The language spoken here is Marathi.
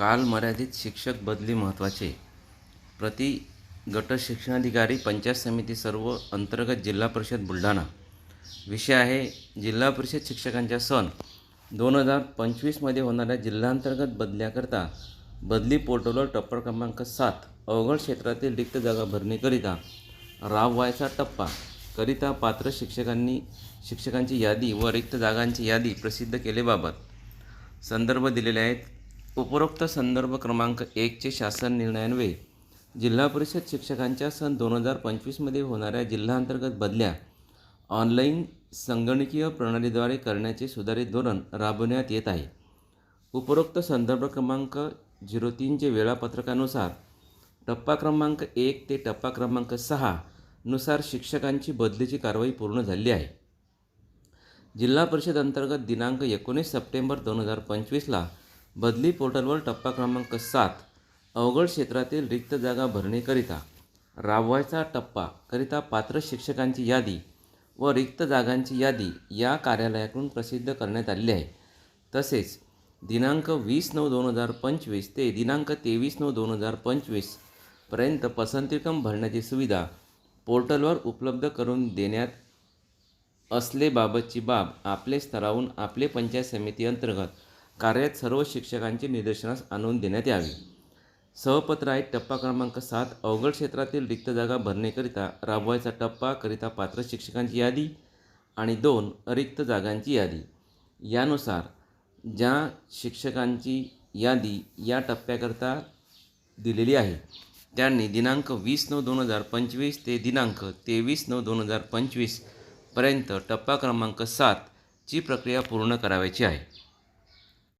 काल मर्यादित शिक्षक बदली महत्त्वाचे. प्रति गट शिक्षणाधिकारी पंचायत समिती सर्व अंतर्गत जिल्हा परिषद बुलढाणा. विषय आहे जिल्हा परिषद शिक्षकांच्या सण. दोन हजार पंचवीसमध्ये होणाऱ्या जिल्हांतर्गत बदल्याकरता बदली पोर्टलवर टप्पा क्रमांक सात अवघड क्षेत्रातील रिक्त जागा भरणीकरिता राबवायचा टप्पा करिता पात्र शिक्षकांनी शिक्षकांची यादी व रिक्त जागांची यादी प्रसिद्ध केलेबाबत संदर्भ दिलेले आहेत उपरोक्त संदर्भ क्रमांक एकचे शासन निर्णयान्वये जिल्हा परिषद शिक्षकांच्या सन दोन हजार पंचवीसमध्ये होणाऱ्या जिल्हांतर्गत बदल्या ऑनलाईन संगणकीय प्रणालीद्वारे करण्याचे सुधारित धोरण राबवण्यात येत आहे. उपरोक्त संदर्भ क्रमांक झिरो तीनचे वेळापत्रकानुसार टप्पा क्रमांक एक ते टप्पा क्रमांक सहा नुसार शिक्षकांची बदलीची कारवाई पूर्ण झाली आहे. जिल्हा परिषद अंतर्गत दिनांक एकोणीस सप्टेंबर दोन हजार पंचवीसला बदली पोर्टलवर टप्पा क्रमांक सात अवघड क्षेत्रातील रिक्त जागा भरणेकरिता राबवायचा टप्पा करिता पात्र शिक्षकांची यादी व रिक्त जागांची यादी या कार्यालयाकडून प्रसिद्ध करण्यात आलेली आहे. तसेच दिनांक वीस नऊ दोन हजार पंचवीस ते दिनांक तेवीस नऊ दोन हजार पंचवीसपर्यंत पसंतीक्रम भरण्याची सुविधा पोर्टलवर उपलब्ध करून देण्यात असलेबाबतची बाब आपले स्तरावून आपले पंचायत समिती अंतर्गत कार्यात सर्व शिक्षकांची निदर्शनास आणून देण्यात यावी. सहपत्र आहेत टप्पा क्रमांक सात अवघड क्षेत्रातील रिक्त जागा भरण्याकरिता राबवायचा टप्पा करिता पात्र शिक्षकांची यादी आणि दोन रिक्त जागांची यादी. यानुसार ज्या शिक्षकांची यादी या टप्प्याकरता दिलेली आहे त्यांनी दिनांक वीस नऊ दोन हजार पंचवीस ते दिनांक तेवीस नऊ दोन हजार पंचवीसपर्यंत टप्पा क्रमांक सातची प्रक्रिया पूर्ण करावयाची आहे.